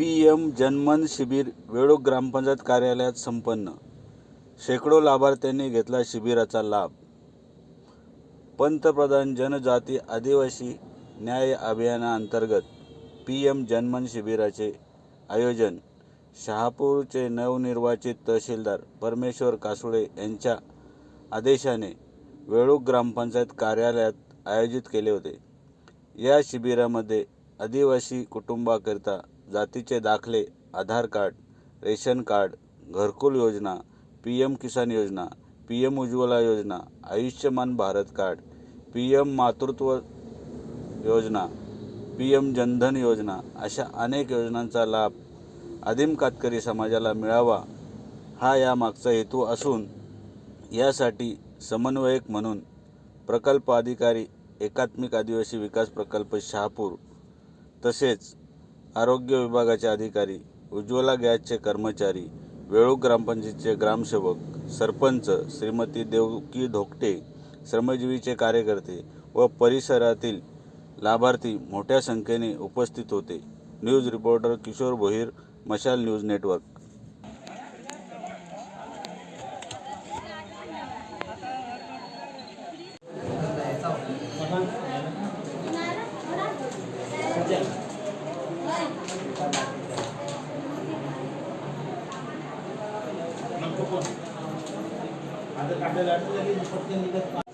P M जनमन शिबिर वेळोग ग्रामपंचायत कार्यालयात संपन्न. शेकडो लाभार्थ्यांनी घेतला शिबिराचा लाभ. पंतप्रधान जनजाती आदिवासी न्याय अभियानाअंतर्गत पी एम जनमन शिबिराचे आयोजन शहापूरचे नवनिर्वाचित तहसीलदार परमेश्वर कासुळे यांच्या आदेशाने वेळूक ग्रामपंचायत कार्यालयात आयोजित केले होते. या शिबिरामध्ये आदिवासी कुटुंबाकरिता जातीचे दाखले आधार कार्ड रेशन कार्ड घरकुल योजना पी एम किसान योजना P M Ujjwala Yojana Ayushman Bharat card P M Matritva Yojana P M Jan Dhan योजना अशा अनेक योजनांचा लाभ आदिम कातकरी समाजाला मिळावा हा यामागचा हेतू असून यासाठी समन्वयक म्हणून प्रकल्प अधिकारी एकात्मिक आदिवासी विकास प्रकल्प शहापूर तसेच आरोग्य विभागाचे अधिकारी उज्ज्वला गॅसचे कर्मचारी वेळू ग्रामपंचायतीचे ग्रामसेवक सरपंच श्रीमती देवकी धोकटे श्रमजीवीचे कार्यकर्ते व परिसरातील लाभार्थी मोठ्या संख्येने उपस्थित होते. न्यूज रिपोर्टर किशोर भोईर मशाल न्यूज नेटवर्क. आता काढलेलं अडचण पटकन निघत